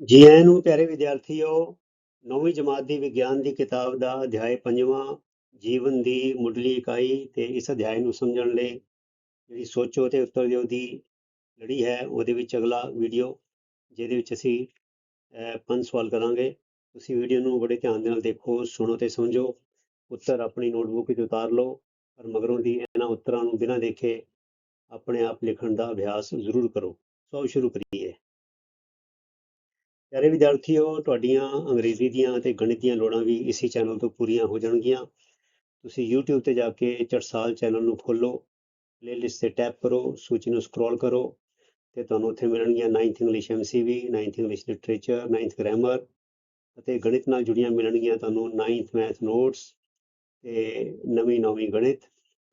ਜੀ ਆਇਆਂ ਨੂੰ ਪਿਆਰੇ ਵਿਦਿਆਰਥੀਓ, ਨੌਵੀਂ ਜਮਾਤ ਦੀ ਵਿਗਿਆਨ ਦੀ ਕਿਤਾਬ ਦਾ ਅਧਿਆਇ ਪੰਜਵਾਂ, ਜੀਵਨ ਦੀ ਮੁੱਢਲੀ ਇਕਾਈ ਤੇ ਇਸ ਅਧਿਆਇ ਨੂੰ ਸਮਝਣ ਲਈ ਜਿਹੜੀ ਸੋਚੋ ਤੇ ਉੱਤਰ ਦਿਓ ਦੀ ਲੜੀ ਹੈ, ਉਹਦੇ ਵਿੱਚ ਅਗਲਾ ਵੀਡੀਓ, ਜਿਹਦੇ ਵਿੱਚ ਅਸੀਂ ਪੰਜ ਸਵਾਲ ਕਰਾਂਗੇ। ਤੁਸੀਂ ਵੀਡੀਓ ਨੂੰ ਬੜੇ ਧਿਆਨ ਦੇ ਨਾਲ ਦੇਖੋ, ਸੁਣੋ ਤੇ ਸਮਝੋ। ਉੱਤਰ ਆਪਣੀ ਨੋਟਬੁੱਕ ਵਿੱਚ ਉਤਾਰ ਲਓ, ਪਰ ਮਗਰੋਂ ਦੀ ਇਹਨਾਂ ਉੱਤਰਾਂ ਨੂੰ ਬਿਨਾਂ ਦੇਖੇ ਆਪਣੇ ਆਪ ਲਿਖਣ ਦਾ ਅਭਿਆਸ ਜ਼ਰੂਰ ਕਰੋ। ਸੋ ਸ਼ੁਰੂ ਕਰੀਏ। ਪਿਆਰੇ ਵਿਦਿਆਰਥੀਓ, ਤੁਹਾਡੀਆਂ ਅੰਗਰੇਜ਼ੀ ਦੀਆਂ ਅਤੇ ਗਣਿਤ ਦੀਆਂ ਲੋੜਾਂ ਵੀ ਇਸੇ ਚੈਨਲ ਤੋਂ ਪੂਰੀਆਂ ਹੋ ਜਾਣਗੀਆਂ। ਤੁਸੀਂ YouTube ਤੇ ਜਾ ਕੇ ਚੜਸਾਲ ਚੈਨਲ ਨੂੰ ਖੋਲੋ ਪਲੇਲਿਸਟ ਤੇ ਟੈਪ ਕਰੋ, ਸੂਚੀ ਨੂੰ ਸਕਰੋਲ ਕਰੋ ਤੇ ਤੁਹਾਨੂੰ ਉੱਥੇ ਮਿਲਣਗੀਆਂ 9th English MCV 9th English literature 9th grammar ਅਤੇ ਗਣਿਤ ਨਾਲ ਜੁੜੀਆਂ ਮਿਲਣਗੀਆਂ ਤੁਹਾਨੂੰ 9th ਮੈਥ ਨੋਟਸ ਤੇ ਨਵੀਂ ਨੌਵੀਂ ਗਣਿਤ,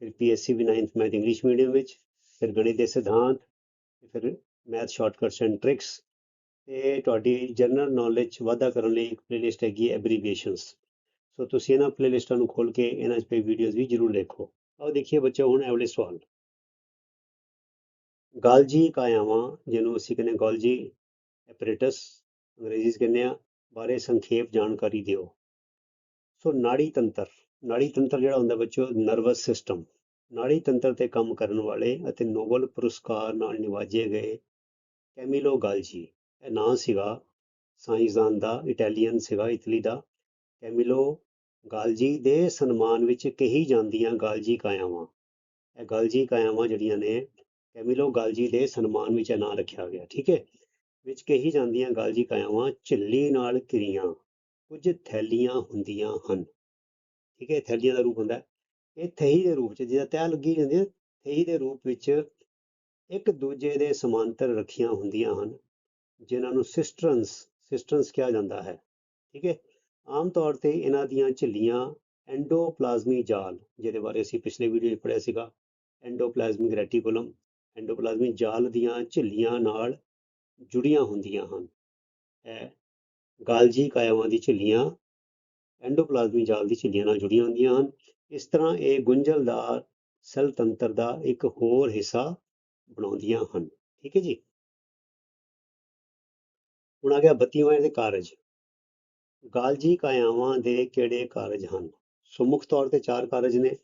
ਫਿਰ PSC ਵੀ 9th ਮੈਥ ਇੰਗਲਿਸ਼ ਮੀਡੀਅਮ ਵਿੱਚ, ਫਿਰ ਗਣਿਤ ਦੇ ਸਿਧਾਂਤ, ਫਿਰ ਮੈਥ ਸ਼ਾਰਟਕਟਸ ਐਂਡ ਟ੍ਰਿਕਸ ਤੇ ਤੁਹਾਡੀ ਜਨਰਲ ਨੌਲੇਜ ਵਾਧਾ ਕਰਨ ਲਈ ਇੱਕ ਪਲੇਲਿਸਟ ਹੈਗੀ ਹੈ ਐਬਰੀਵੀਏਸ਼ਨਸ ਸੋ ਤੁਸੀਂ ਇਹਨਾਂ ਪਲੇਲਿਸਟਾਂ ਨੂੰ ਖੋਲ ਕੇ ਇਹਨਾਂ 'ਚ ਪਈ ਵੀਡੀਓਜ਼ ਵੀ ਜ਼ਰੂਰ ਦੇਖੋ। ਆਓ ਦੇਖੀਏ ਬੱਚੇ ਹੁਣ ਅਗਲੇ ਸਵਾਲ। ਗਾਲਜੀ ਕਾਇਆਵਾਂ, ਜਿਹਨੂੰ ਅਸੀਂ ਕਹਿੰਦੇ ਗਾਲਜੀ ਐਪਰੇਟਸ ਅੰਗਰੇਜ਼ੀ 'ਚ ਕਹਿੰਦੇ ਆ ਬਾਰੇ ਸੰਖੇਪ ਜਾਣਕਾਰੀ ਦਿਓ। ਸੋ ਨਾੜੀ ਤੰਤਰ ਨਾੜੀ ਤੰਤਰ ਜਿਹੜਾ ਹੁੰਦਾ ਬੱਚੋ ਨਰਵਸ ਸਿਸਟਮ ਨਾੜੀ ਤੰਤਰ ਤੇ ਕੰਮ ਕਰਨ ਵਾਲੇ ਅਤੇ ਨੋਬਲ ਪੁਰਸਕਾਰ ਨਾਲ ਨਿਵਾਜੇ ਗਏ ਕੈਮਿਲੋ ਗਾਲਜੀ। ਇਹ ਨਾਂ ਸੀਗਾ ਸਾਇੰਸਦਾਨ ਦਾ, ਇਟਾਲੀਅਨ ਸੀਗਾ, ਇਟਲੀ ਦਾ। ਕੈਮਿਲੋ ਗਾਲਜੀ ਦੇ ਸਨਮਾਨ ਵਿੱਚ ਕਹੀ ਜਾਂਦੀਆਂ ਗਾਲਜੀ ਕਾਇਆਵਾਂ। ਇਹ ਗਾਲਜੀ ਕਾਇਆਵਾਂ ਜਿਹੜੀਆਂ ਨੇ ਕੈਮਿਲੋ ਗਾਲਜੀ ਦੇ ਸਨਮਾਨ ਵਿੱਚ ਇਹ ਨਾਂ ਰੱਖਿਆ ਗਿਆ, ਠੀਕ ਹੈ? ਵਿੱਚ ਕਹੀ ਜਾਂਦੀਆਂ ਗਾਲਜੀ ਕਾਇਆਵਾਂ ਝਿੱਲੀ ਨਾਲ ਕਿਰੀਆਂ ਕੁਝ ਥੈਲੀਆਂ ਹੁੰਦੀਆਂ ਹਨ। ਠੀਕ ਹੈ ਥੈਲੀਆਂ ਦਾ ਰੂਪ ਹੁੰਦਾ। ਇਹ ਥਹੀ ਦੇ ਰੂਪ ਚ ਜਿਹਦਾ ਤਹਿ ਲੱਗੀ ਜਾਂਦੀ ਹੈ, ਥਹੀ ਦੇ ਰੂਪ ਵਿੱਚ ਇੱਕ ਦੂਜੇ ਦੇ ਸਮਾਂਤਰ ਰੱਖੀਆਂ ਹੁੰਦੀਆਂ ਹਨ। ਜਿਨ੍ਹਾਂ ਨੂੰ ਸਿਸਟਰਨਸ ਸਿਸਟਰਨਸ ਕਿਹਾ ਜਾਂਦਾ ਹੈ। ਠੀਕ ਹੈ? ਆਮ ਤੌਰ ਤੇ ਇਹਨਾਂ ਦੀਆਂ ਝਿੱਲੀਆਂ ਐਂਡੋਪਲਾਜ਼ਮੀ ਜਾਲ, ਜਿਹਦੇ ਬਾਰੇ ਅਸੀਂ ਪਿਛਲੇ ਵੀਡੀਓ ਵਿੱਚ ਪੜ੍ਹਿਆ ਸੀਗਾ ਐਂਡੋਪਲਾਜ਼ਮਿਕ ਰੈਟੀਕੂਲਮ, ਐਂਡੋਪਲਾਜ਼ਮੀ ਜਾਲ ਦੀਆਂ ਝਿੱਲੀਆਂ ਨਾਲ ਜੁੜੀਆਂ ਹੁੰਦੀਆਂ ਹਨ। ਇਹ ਗਾਲਜੀ ਕਾਇਆਵਾਂ ਦੀ ਝਿੱਲੀਆਂ, ਐਂਡੋਪਲਾਜ਼ਮੀ ਜਾਲ ਦੀ ਝਿੱਲੀਆਂ ਨਾਲ ਜੁੜੀਆਂ ਹੁੰਦੀਆਂ ਹਨ। ਇਸ ਤਰ੍ਹਾਂ ਇਹ ਗੁੰਝਲਦਾਰ ਸੈਲ ਤੰਤਰ ਦਾ ਇੱਕ ਹੋਰ ਹਿੱਸਾ ਬਣਾਉਂਦੀਆਂ ਹਨ। ਠੀਕ ਹੈ ਜੀ? ਹੁਣ ਆ ਗਿਆ 32ਵਾਂ ਦੇ ਕਾਰਜ। ਗਾਲਜੀ ਕਾਇਆਵਾਂ ਦੇ ਕਿਹੜੇ ਕਾਰਜ ਹਨ? ਸੋ ਮੁੱਖ ਤੌਰ ਤੇ ਚਾਰ ਕਾਰਜ ਨੇ।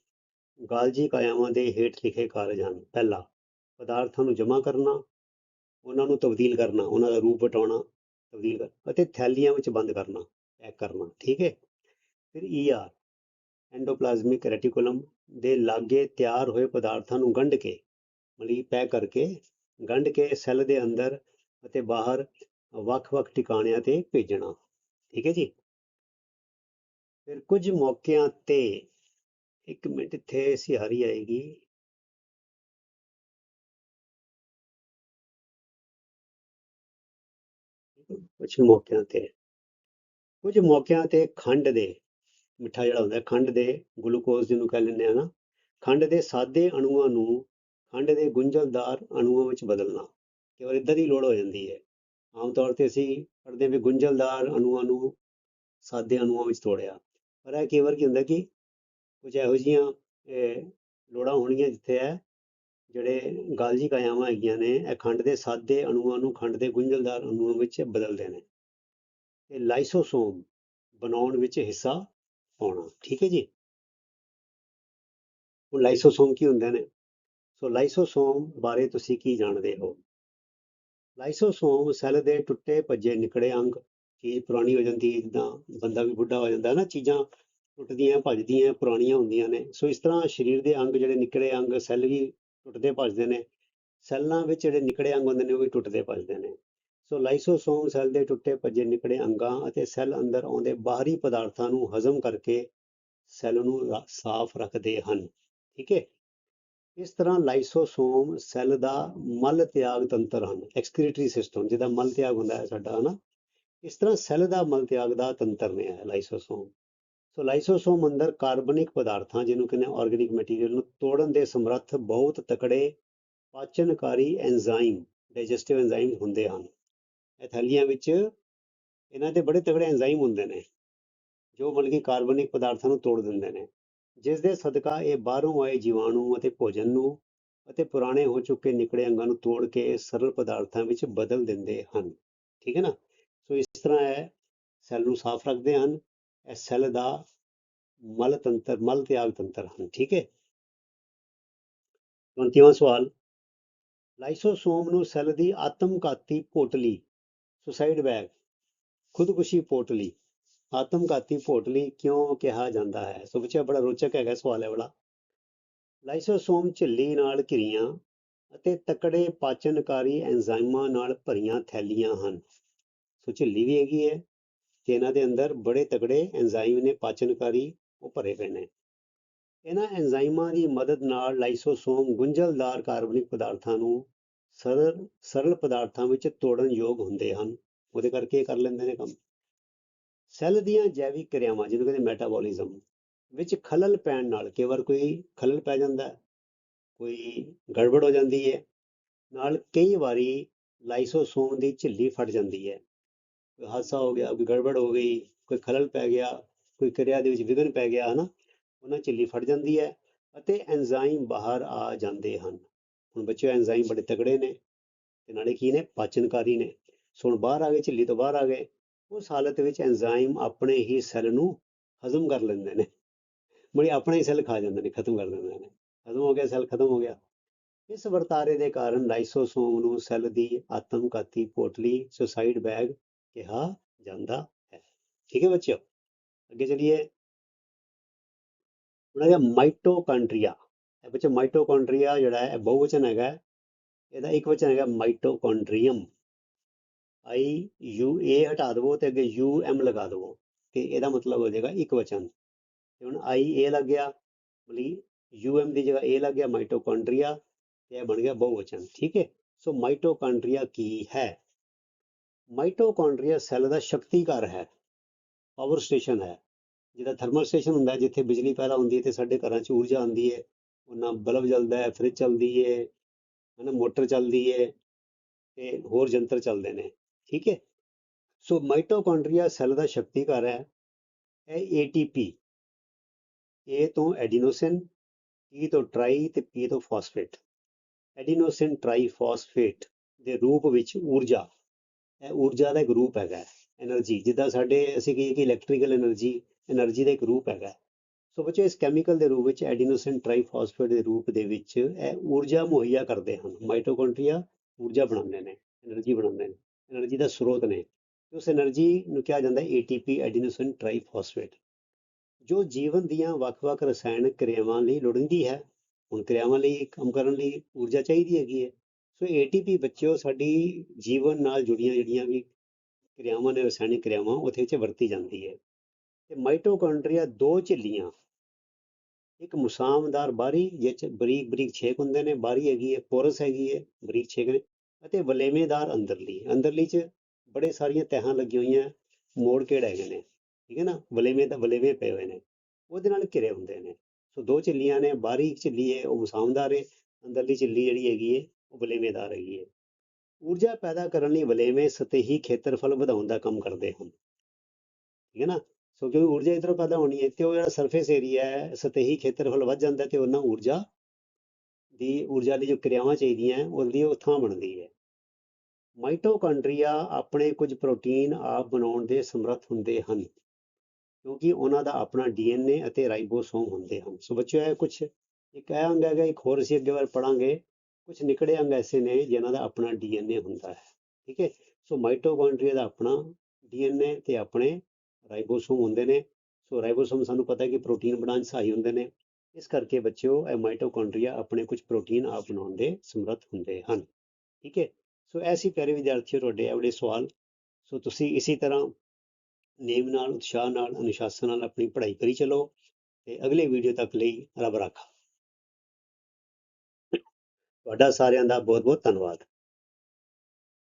ਗਾਲਜੀ ਕਾਇਆਵਾਂ ਦੇ ਹੇਠ ਲਿਖੇ ਕਾਰਜ ਹਨ। ਪਹਿਲਾ, ਪਦਾਰਥਾਂ ਨੂੰ ਜਮ੍ਹਾਂ ਕਰਨਾ। ਉਹਨਾਂ ਨੂੰ ਤਬਦੀਲ ਕਰਨਾ। ਉਹਨਾਂ ਦਾ ਰੂਪ ਵਟਾਉਣਾ, ਤਬਦੀਲ ਕਰ ਅਤੇ ਥੈਲੀਆਂ ਵਿੱਚ ਬੰਦ ਕਰਨਾ, ਪੈਕ ਕਰਨਾ। ਠੀਕ ਹੈ? ਫਿਰ ਈਆਰ ਐਂਡੋਪਲਾਜ਼ਮਿਕ ਰੈਟੀਕੂਲਮ ਦੇ ਲਾਗੇ ਤਿਆਰ ਹੋਏ ਪਦਾਰਥਾਂ ਨੂੰ ਗੰਢ ਕੇ, ਮਤਲਬ ਪੈਕ ਕਰਕੇ, ਗੰਢ ਕੇ ਸੈੱਲ ਦੇ ਅੰਦਰ ਅਤੇ ਬਾਹਰ ਵੱਖ-ਵੱਖ ਟਿਕਾਣਿਆਂ ਤੇ ਭੇਜਣਾ। ਠੀਕ ਹੈ ਜੀ? ਫਿਰ ਕੁਝ ਮੌਕਿਆਂ ਤੇ ਇੱਕ ਮਿੰਟ ਇੱਥੇ ਸਿਹਾਰੀ ਆਏਗੀ। ਕੁਝ ਮੌਕਿਆਂ ਤੇ। ਕੁਝ ਮੌਕਿਆਂ ਤੇ ਖੰਡ ਦੇ, ਮਿੱਠਾ ਜਿਹੜਾ ਹੁੰਦਾ, ਖੰਡ ਦੇ ਗਲੂਕੋਜ਼ ਜਿਹਨੂੰ ਕਹਿ ਲੈਂਦੇ ਆ ਨਾ, ਖੰਡ ਦੇ ਸਾਦੇ ਅਣੂਆਂ ਨੂੰ, ਖੰਡ ਦੇ ਗੁੰਝਲਦਾਰ ਅਣੂਆਂ ਵਿੱਚ ਬਦਲਣਾ। ਕਈ ਵਾਰ ਇਦਾਂ ਦੀ ਲੋੜ ਹੋ ਜਾਂਦੀ ਹੈ। ਆਮ ਤੌਰ ਤੇ ਅਸੀਂ ਪੜ੍ਹਦੇ ਵੀ ਗੁੰਝਲਦਾਰ ਅਣੂਆਂ ਨੂੰ ਸਾਦੇ ਅਣੂਆਂ ਵਿੱਚ ਤੋੜਿਆ। ਪਰ ਇਹ ਕਈ ਵਾਰ ਕੀ ਹੁੰਦਾ ਕਿ ਕੁਝ ਇਹੋ ਜਿਹੀਆਂ ਲੋੜਾਂ ਹੋਣਗੀਆਂ ਜਿੱਥੇ ਹੈ ਜਿਹੜੇ ਗਾਲਜੀ ਕਾਇਆਵਾਂ ਹੈਗੀਆਂ ਨੇ, ਇਹ ਖੰਡ ਦੇ ਸਾਦੇ ਅਣੂਆਂ ਨੂੰ, ਖੰਡ ਦੇ ਗੁੰਝਲਦਾਰ ਅਣੂਆਂ ਵਿੱਚ ਬਦਲਦੇ ਨੇ। ਇਹ ਲਾਈਸੋਸੋਮ ਬਣਾਉਣ ਵਿੱਚ ਹਿੱਸਾ ਪਾਉਣਾ, ਠੀਕ ਹੈ ਜੀ? ਹੁਣ ਲਾਈਸੋਸੋਮ ਕੀ ਹੁੰਦੇ ਨੇ? ਸੋ ਲਾਈਸੋਸੋਮ ਬਾਰੇ ਤੁਸੀਂ ਕੀ ਜਾਣਦੇ ਹੋ? ਲਾਈਸੋਸੋਮ ਸੈੱਲ ਦੇ ਟੁੱਟੇ ਭੱਜੇ ਨਿਕੜੇ ਅੰਗ ਚੀਜ਼ ਪੁਰਾਣੀ ਹੋ ਜਾਂਦੀ ਹੈ? ਜਿੱਦਾਂ ਬੰਦਾ ਵੀ ਬੁੱਢਾ ਹੋ ਜਾਂਦਾ ਨਾ, ਚੀਜ਼ਾਂ ਟੁੱਟਦੀਆਂ, ਭੱਜਦੀਆਂ, ਪੁਰਾਣੀਆਂ ਹੁੰਦੀਆਂ ਨੇ। ਸੋ ਇਸ ਤਰ੍ਹਾਂ ਸਰੀਰ ਦੇ ਅੰਗ ਜਿਹੜੇ ਨਿਕੜੇ ਅੰਗ, ਸੈੱਲ ਵੀ ਟੁੱਟਦੇ ਭੱਜਦੇ ਨੇ। ਸੈੱਲਾਂ ਵਿੱਚ ਜਿਹੜੇ ਨਿਕੜੇ ਅੰਗ ਹੁੰਦੇ ਨੇ, ਉਹ ਵੀ ਟੁੱਟਦੇ ਭੱਜਦੇ ਨੇ। ਸੋ ਲਾਈਸੋਸੋਮ ਸੈੱਲ ਦੇ ਟੁੱਟੇ ਭੱਜੇ ਨਿਕੜੇ ਅੰਗਾਂ ਅਤੇ ਸੈੱਲ ਅੰਦਰ ਆਉਂਦੇ ਬਾਹਰੀ ਪਦਾਰਥਾਂ ਨੂੰ ਹਜ਼ਮ ਕਰਕੇ ਸੈੱਲ ਨੂੰ ਸਾਫ਼ ਰੱਖਦੇ ਹਨ। ਠੀਕ ਹੈ? ਇਸ ਤਰ੍ਹਾਂ ਲਾਈਸੋਸੋਮ ਸੈੱਲ ਦਾ ਮਲ ਤਿਆਗ ਤੰਤਰ ਹਨ ਐਕਸਕ੍ਰੀਟਰੀ ਸਿਸਟਮ ਜਿਹਦਾ ਮਲ ਤਿਆਗ ਹੁੰਦਾ ਹੈ ਸਾਡਾ, ਹਨਾ? ਇਸ ਤਰ੍ਹਾਂ ਸੈੱਲ ਦਾ ਮਲ ਤਿਆਗ ਦਾ ਤੰਤਰ ਨੇ ਹੈ ਲਾਈਸੋਸੋਮ। ਸੋ ਲਾਈਸੋਸੋਮ ਅੰਦਰ ਕਾਰਬਨਿਕ ਪਦਾਰਥਾਂ, ਜਿਹਨੂੰ ਕਹਿੰਦੇ ਆਰਗੈਨਿਕ ਮਟੀਰੀਅਲ ਨੂੰ ਤੋੜਨ ਦੇ ਸਮਰੱਥ ਬਹੁਤ ਤਕੜੇ ਪਾਚਨਕਾਰੀ ਐਂਜ਼ਾਈਮ ਡਾਈਜੈਸਟਿਵ ਐਂਜ਼ਾਈਮ ਹੁੰਦੇ ਹਨ। ਇਹ ਥੈਲੀਆਂ ਵਿੱਚ ਇਹਨਾਂ ਦੇ ਬੜੇ ਤਕੜੇ ਐਂਜ਼ਾਈਮ ਹੁੰਦੇ ਨੇ, ਜੋ ਮਤਲਬ ਕਿ ਕਾਰਬਨਿਕ ਪਦਾਰਥਾਂ ਨੂੰ ਤੋੜ ਦਿੰਦੇ ਨੇ। ਜਿਸ ਦੇ ਸਦਕਾ ਇਹ ਬਾਹਰੋਂ ਆਏ ਜੀਵਾਣੂ ਅਤੇ ਭੋਜਨ ਨੂੰ ਅਤੇ ਪੁਰਾਣੇ ਹੋ ਚੁੱਕੇ ਨਿਕੜੇ ਅੰਗਾਂ ਨੂੰ ਤੋੜ ਕੇ ਸਰਲ ਪਦਾਰਥਾਂ ਵਿੱਚ ਬਦਲ ਦਿੰਦੇ ਹਨ। ਠੀਕ ਹੈ ਨਾ? ਸੋ ਇਸ ਤਰ੍ਹਾਂ ਇਹ ਸੈੱਲ ਨੂੰ ਸਾਫ਼ ਰੱਖਦੇ ਹਨ। ਇਹ ਸੈੱਲ ਦਾ ਮਲ ਤੰਤਰ, ਮਲ ਤਿਆਗ ਤੰਤਰ ਹਨ। ਠੀਕ ਹੈ? 29ਵਾਂ ਸਵਾਲ। ਲਾਈਸੋਸੋਮ ਨੂੰ ਸੈੱਲ ਦੀ ਆਤਮਘਾਤੀ ਪੋਟਲੀ, ਸੁਸਾਈਡ ਬੈਗ, ਖੁਦਕੁਸ਼ੀ ਪੋਟਲੀ ਆਤਮਘਾਤੀ ਪੋਟਲੀ ਕਿਉਂ ਕਿਹਾ ਜਾਂਦਾ ਹੈ? ਸੋ ਬੱਚਾ ਬੜਾ ਰੋਚਕ ਹੈਗਾ ਸਵਾਲ ਹੈ ਵਾਲਾ ਲਾਈਸੋਸੋਮ ਝਿੱਲੀ ਨਾਲ ਘਿਰੀਆਂ ਅਤੇ ਤਕੜੇ ਪਾਚਨਕਾਰੀ ਐਂਜ਼ਾਈਮਾਂ ਨਾਲ ਭਰੀਆਂ ਥੈਲੀਆਂ ਹਨ। ਸੋ ਝਿੱਲੀ ਵੀ ਹੈਗੀ ਹੈ, ਤੇ ਇਹਨਾਂ ਦੇ ਅੰਦਰ ਬੜੇ ਤਕੜੇ ਐਂਜ਼ਾਈਮ ਨੇ ਪਾਚਨਕਾਰੀ ਉਹ ਭਰੇ ਪਏ ਨੇ। ਇਹਨਾਂ ਐਂਜ਼ਾਈਮਾਂ ਦੀ ਮਦਦ ਨਾਲ ਲਾਈਸੋਸੋਮ ਗੁੰਝਲਦਾਰ ਕਾਰਬਨਿਕ ਪਦਾਰਥਾਂ ਨੂੰ ਸਰਲ ਸਰਲ ਪਦਾਰਥਾਂ ਵਿੱਚ ਤੋੜਨ ਯੋਗ ਹੁੰਦੇ ਹਨ। ਉਹਦੇ ਕਰਕੇ ਇਹ ਕਰ ਲੈਂਦੇ ਨੇ ਕੰਮ। ਸੈੱਲ ਦੀਆਂ ਜੈਵਿਕ ਕਿਰਿਆਵਾਂ, ਜਿਹਨੂੰ ਕਹਿੰਦੇ ਮੈਟਾਬੋਲਿਜ਼ਮ ਵਿੱਚ ਖਲਲ ਪੈਣ ਨਾਲ ਕਈ ਵਾਰ ਕੋਈ ਖਲਲ ਪੈ ਜਾਂਦਾ ਕੋਈ ਗੜਬੜ ਹੋ ਜਾਂਦੀ ਹੈ, ਨਾਲ ਕਈ ਵਾਰੀ ਲਾਈਸੋਸੋਮ ਦੀ ਝਿੱਲੀ ਫਟ ਜਾਂਦੀ ਹੈ। ਕੋਈ ਹਾਦਸਾ ਹੋ ਗਿਆ, ਕੋਈ ਗੜਬੜ ਹੋ ਗਈ, ਕੋਈ ਖਲਲ ਪੈ ਗਿਆ, ਕੋਈ ਕਿਰਿਆ ਦੇ ਵਿੱਚ ਵਿਘਨ ਪੈ ਗਿਆ, ਹਨਾ, ਉਹਨਾਂ ਝਿੱਲੀ ਫਟ ਜਾਂਦੀ ਹੈ ਅਤੇ ਐਂਜ਼ਾਈਮ ਬਾਹਰ ਆ ਜਾਂਦੇ ਹਨ। ਹੁਣ ਬੱਚਿਓ ਐਂਜ਼ਾਈਮ ਬੜੇ ਤਕੜੇ ਨੇ ਤੇ ਨਾਲੇ ਕੀ ਨੇ? ਪਾਚਨਕਾਰੀ ਨੇ। ਸੋ ਹੁਣ ਬਾਹਰ ਆ ਗਏ, ਝਿੱਲੀ ਤੋਂ ਬਾਹਰ ਆ ਗਏ। ਉਸ ਹਾਲਤ ਵਿੱਚ ਐਂਜ਼ਾਈਮ ਆਪਣੇ ਹੀ ਸੈੱਲ ਨੂੰ ਹਜ਼ਮ ਕਰ ਲੈਂਦੇ ਨੇ। ਬੜੀ ਆਪਣੇ ਹੀ ਸੈੱਲ ਖਾ ਜਾਂਦੇ ਨੇ, ਖਤਮ ਕਰ ਦਿੰਦੇ ਨੇ। ਖਤਮ ਹੋ ਗਿਆ ਸੈੱਲ ਖਤਮ ਹੋ ਗਿਆ। ਇਸ ਵਰਤਾਰੇ ਦੇ ਕਾਰਨ ਲਾਈਸੋਸੋਮ ਨੂੰ ਸੈੱਲ ਦੀ ਆਤਮਘਾਤੀ ਪੋਟਲੀ ਸੁਸਾਈਡ ਬੈਗ ਕਿਹਾ ਜਾਂਦਾ ਹੈ। ਠੀਕ ਹੈ ਬੱਚਿਓ, ਅੱਗੇ ਚਲਿਏ। ਹੁਣ ਹੈਗਾ ਮਾਈਟੋਕਾਂਡਰੀਆ ਇਹ ਬੱਚੇ ਮਾਈਟੋਕਾਂਡਰੀਆ ਜਿਹੜਾ ਹੈ, ਇਹ ਬਹੁਵਚਨ ਹੈਗਾ। ਇਹਦਾ ਇੱਕ ਵਚਨ ਹੈਗਾ ਮਾਈਟੋਕਾਂਡਰੀਅਮ ਆਈ, ਯੂ, ਏ ਹਟਾ ਦੇਵੋ ਤੇ ਅੱਗੇ ਯੂ, ਐਮ ਲਗਾ ਦੇਵੋ। ਤੇ ਇਹਦਾ ਮਤਲਬ ਹੋ ਜਾਏਗਾ ਇੱਕ ਵਚਨ। ਤੇ ਹੁਣ ਆਈ, ਏ ਲੱਗ ਗਿਆ ਬਲੀ ਯੂ, ਐਮ ਦੀ ਜਗ੍ਹਾ ਏ ਲੱਗ ਗਿਆ, ਮਾਈਟੋਕਾਂਡਰੀਆ, ਤੇ ਇਹ ਬਣ ਗਿਆ ਬਹੁਵਚਨ, ਠੀਕ ਹੈ? ਸੋ ਮਾਈਟੋਕਾਂਡਰੀਆ ਕੀ ਹੈ? ਮਾਈਟੋਕਾਂਡਰੀਆ ਸੈੱਲ ਦਾ ਸ਼ਕਤੀ ਘਰ ਹੈ, ਪਾਵਰ ਸਟੇਸ਼ਨ ਹੈ। ਜਿਹਦਾ ਥਰਮਲ ਸਟੇਸ਼ਨ ਹੁੰਦਾ ਜਿੱਥੇ ਬਿਜਲੀ ਪੈਦਾ ਹੁੰਦੀ ਹੈ ਤੇ ਸਾਡੇ ਘਰਾਂ 'ਚ ਊਰਜਾ ਆਉਂਦੀ ਹੈ। ਉਹਨਾਂ ਬਲਬ ਜਲਦਾ ਹੈ, ਫ੍ਰਿਜ ਚੱਲਦੀ ਹੈ, ਹਨਾ, ਮੋਟਰ ਚੱਲਦੀ ਹੈ, ਤੇ ਹੋਰ ਯੰਤਰ ਚੱਲਦੇ ਨੇ। ਠੀਕ ਹੈ? ਸੋ ਮਾਈਟੋਕੌਂਡਰੀਆ ਸੈੱਲ ਦਾ ਸ਼ਕਤੀ ਘਰ ਹੈ, ਇਹ ATP A ਤੋਂ ਐਡੀਨੋਸਿਨ T ਤੋਂ ਟ੍ਰਾਈ ਤੇ P ਤੋਂ ਫਾਸਫੇਟ ਐਡੀਨੋਸਿਨ ਟ੍ਰਾਈਫਾਸਫੇਟ ਦੇ ਰੂਪ ਵਿੱਚ ਊਰਜਾ, ਇਹ ਊਰਜਾ ਦਾ ਇੱਕ ਰੂਪ ਹੈਗਾ એનર્ਜੀ ਜਿੱਦਾਂ ਸਾਡੇ ਅਸੀਂ ਕਹੀਏ ਕਿ ਇਲੈਕਟ੍ਰੀਕਲ એનર્ਜੀ એનર્ਜੀ ਦਾ ਇੱਕ ਰੂਪ ਹੈਗਾ। ਸੋ ਬੱਚੇ, ਇਸ ਕੈਮੀਕਲ ਦੇ ਰੂਪ ਵਿੱਚ ਐਡੀਨੋਸਿਨ ਟ੍ਰਾਈਫਾਸਫੇਟ ਦੇ ਰੂਪ ਦੇ ਵਿੱਚ ਇਹ ਊਰਜਾ ਮੁਹੱਈਆ ਕਰਦੇ ਹਨ ਮਾਈਟੋਕੌਂਡਰੀਆ ਊਰਜਾ ਬਣਾਉਂਦੇ ਨੇ એનર્ਜੀ ਬਣਾਉਂਦੇ ਨੇ। ਐਨਰਜੀ ਦਾ ਸਰੋਤ ਨੇ ਉਸ ਐਨਰਜੀ ਨੂੰ ਕਿਹਾ ਜਾਂਦਾ ਹੈ ATP ਐਡੀਨੋਸਿਨ ਟ੍ਰਾਈਫਾਸਫੇਟ ਜੋ ਜੀਵਨ ਦੀਆਂ ਵੱਖ-ਵੱਖ ਰਸਾਇਣਕ ਕਿਰਿਆਵਾਂ ਲਈ ਲੋੜੀਂਦੀ ਹੈ ਹੁਣ ਕਿਰਿਆਵਾਂ ਲਈ ਕੰਮ ਕਰਨ ਲਈ ਊਰਜਾ ਚਾਹੀਦੀ ਹੈਗੀ ਹੈ ਸੋ ATP ਬੱਚਿਓ ਸਾਡੀ ਜੀਵਨ ਨਾਲ ਜੁੜੀਆਂ ਜਿਹੜੀਆਂ ਵੀ ਕਿਰਿਆਵਾਂ ਨੇ ਰਸਾਇਣਕ ਕਿਰਿਆਵਾਂ ਉਥੇ ਚ ਵਰਤੀ ਜਾਂਦੀ ਹੈ ਤੇ ਮਾਈਟੋਕੌਂਡਰੀਆ ਦੋ ਝਿੱਲੀਆਂ ਇੱਕ ਮੁਸਾਮਦਾਰ ਬਾਰੀ ਜਿਹ ਚ ਬਰੀਕ ਬਰੀਕ ਛੇਕ ਹੁੰਦੇ ਨੇ ਬਾਰੀ ਹੈਗੀ ਹੈ ਪੋਰਸ ਹੈਗੀ ਹੈ ਬਰੀਕ ਛੇਕ ਨੇ ਅਤੇ ਵਲੇਵੇਦਾਰ ਅੰਦਰਲੀ। ਅੰਦਰਲੀ 'ਚ ਬੜੇ ਸਾਰੀਆਂ ਤਹਿਾਂ ਲੱਗੀਆਂ ਹੋਈਆਂ, ਮੋੜ ਕੇੜ ਹੈਗੇ ਨੇ। ਠੀਕ ਹੈ ਨਾ? ਵਲੇਵੇਂ ਤਾਂ ਵਲੇਵੇਂ ਪਏ ਹੋਏ ਨੇ। ਉਹਦੇ ਨਾਲ ਘਿਰੇ ਹੁੰਦੇ ਨੇ। ਸੋ ਦੋ ਝਿੱਲੀਆਂ ਨੇ, ਬਾਹਰੀ ਝਿੱਲੀ ਹੈ ਉਹ ਮੁਸਾਮਦਾਰ ਹੈ ਅੰਦਰਲੀ ਝਿੱਲੀ ਜਿਹੜੀ ਹੈਗੀ ਹੈ ਉਹ ਵਲੇਵੇਦਾਰ ਹੈਗੀ ਹੈ ਊਰਜਾ ਪੈਦਾ ਕਰਨ ਲਈ ਵਲੇਵੇਂ ਸਤਹੀ ਖੇਤਰਫਲ ਵਧਾਉਣ ਦਾ ਕੰਮ ਕਰਦੇ ਹਨ। ਠੀਕ ਹੈ ਨਾ? ਸੋ ਕਿਉਂਕਿ ਊਰਜਾ ਇਧਰੋਂ ਪੈਦਾ ਹੋਣੀ ਹੈ ਤੇ ਉਹ ਜਿਹੜਾ ਸਰਫੇਸ ਏਰੀਆ ਹੈ, ਸਤਹੀ ਖੇਤਰਫਲ ਵੱਧ ਜਾਂਦਾ ਤੇ ਉਹਨਾਂ ਊਰਜਾ ਦੀ ਊਰਜਾ ਦੀ ਜੋ ਕਿਰਿਆਵਾਂ ਚਾਹੀਦੀਆਂ ਉਹਦੀ ਉਹ ਥਾਂ ਬਣਦੀ ਹੈ। ਮਾਈਟੋਕਾਂਡਰੀਆ ਆਪਣੇ ਕੁਝ ਪ੍ਰੋਟੀਨ ਆਪ ਬਣਾਉਣ ਦੇ ਸਮਰੱਥ ਹੁੰਦੇ ਹਨ, ਕਿਉਂਕਿ ਉਹਨਾਂ ਦਾ ਆਪਣਾ ਡੀਐਨਏ ਅਤੇ ਰਾਈਬੋਸੋਮ ਹੁੰਦੇ ਹਨ। ਸੋ ਬੱਚਿਓ, ਇਹ ਕੁਝ ਇੱਕ ਇਹ ਅੰਗ ਹੈਗਾ, ਇੱਕ ਹੋਰ ਅਸੀਂ ਅੱਗੇ ਵਾਰ ਪੜਾਂਗੇ ਕੁਝ ਨਿਕੜੇ ਅੰਗ ਐਸੇ ਨੇ ਜਿਨ੍ਹਾਂ ਦਾ ਆਪਣਾ ਡੀਐਨਏ ਹੁੰਦਾ ਹੈ, ਠੀਕ ਹੈ? ਸੋ ਮਾਈਟੋਕਾਂਡਰੀਆ ਦਾ ਆਪਣਾ ਡੀਐਨਏ ਤੇ ਆਪਣੇ ਰਾਈਬੋਸੋਮ ਹੁੰਦੇ ਨੇ। ਸੋ ਰਾਈਬੋਸੋਮ ਸਾਨੂੰ ਪਤਾ ਹੈ ਕਿ ਪ੍ਰੋਟੀਨ ਬਣਾਉਣ 'ਚ ਸਹਾਈ ਹੁੰਦੇ ਨੇ। ਇਸ ਕਰਕੇ ਬੱਚਿਓ, ਇਹ ਮਾਈਟੋਕਾਂਡਰੀਆ ਆਪਣੇ ਕੁਝ ਪ੍ਰੋਟੀਨ ਆਪ ਬਣਾਉਣ ਦੇ ਸਮਰੱਥ ਹੁੰਦੇ ਹਨ। ਠੀਕ ਹੈ? ਸੋ ਐਸੀ ਪਿਆਰੇ ਵਿਦਿਆਰਥੀਓ, ਤੁਹਾਡੇ ਆਵੜੇ ਸਵਾਲ। ਸੋ ਤੁਸੀਂ ਇਸੇ ਤਰ੍ਹਾਂ ਨੇਮ ਨਾਲ, ਉਤਸ਼ਾਹ ਨਾਲ, ਅਨੁਸ਼ਾਸਨ ਨਾਲ ਆਪਣੀ ਪੜ੍ਹਾਈ ਕਰੀ ਚਲੋ ਤੇ ਅਗਲੇ ਵੀਡੀਓ ਤੱਕ ਲਈ ਰੱਬ ਰਾਖਾ। ਤੁਹਾਡਾ ਸਾਰਿਆਂ ਦਾ ਬਹੁਤ ਬਹੁਤ ਧੰਨਵਾਦ।